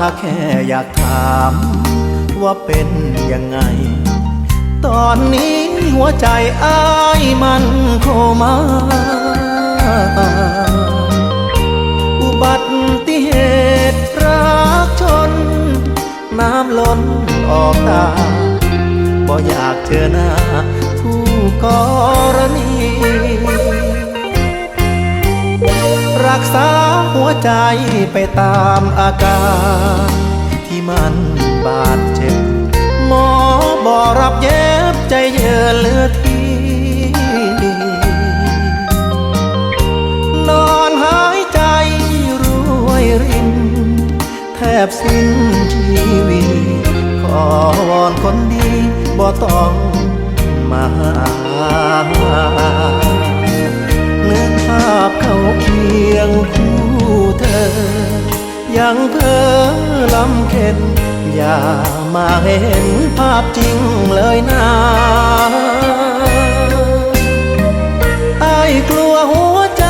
ถ้าม ว่าเป็นยังไง ตอนนี้หัวใจอ้ายมันโคมาอุบัติเหตุรักชน น้ำล้นออกตาบ่อยากเจอหน้าผู้กรณี รักษาหัวใจไปตามอาการ ที่มันบาดเจ็บ หมอบอกรับเย็บใจเยือเลือดทีนอนหายใจรวยริน แทบสิ้นชีวิตขอวอนคนดีบ่ต้องมา งคู่เธอ ยังเพ้อลำเค็นอย่ามาเห็นภาพจริงเลยนะไอ้กลัวหัวใจ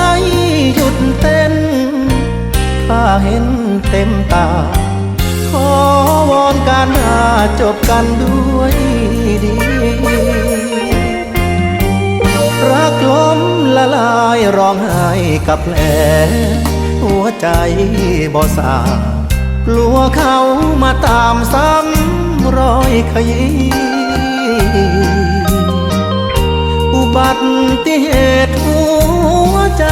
หยุดเต้นถ้าเห็นเต็มตา ขอวอนการหาจบกันด้วยดี ละลายร้องไห้กับแผลหัวใจบ่สากลัวเขามาตามซ้ำรอยขยี้อุบัติเหตุหัวใจ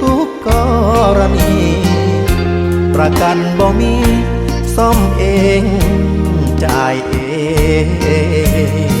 ทุกกรณี ประกันบ่มี ซ่อมเอง จ่ายเอง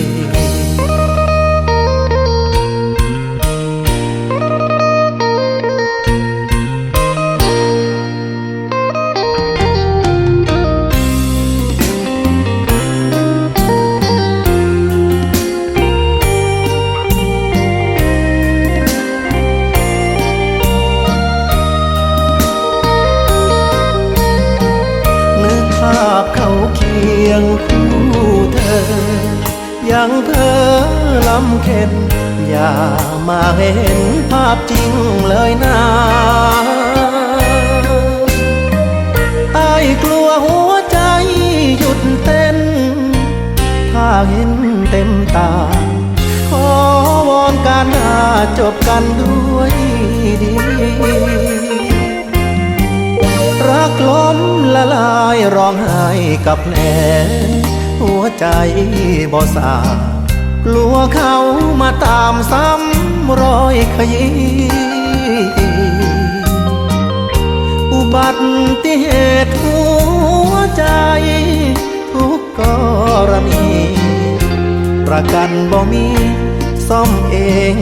งคู่เธอ ยังเพ้อลำเค็นอย่ามาเห็นภาพจริงเลยนะไอ้กลัวหัวใจหยุดเต้น ถ้าเห็นเต็มตา ขอวอนการหาจบกันด้วยดี รักล้มละลาย ร้องไห้กับแผลหัวใจบ่สากลัวเขามาตามซ้ำรอยขยี้อุบัติเหตุหัวใจ ทุกกรณี ประกันบ่มีซ่อมเอง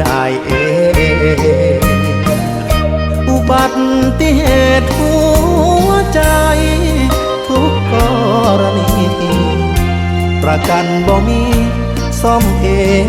จ่ายเองอุบัติเหตุหัวใจ ประกันบ่มีซ่อมเอง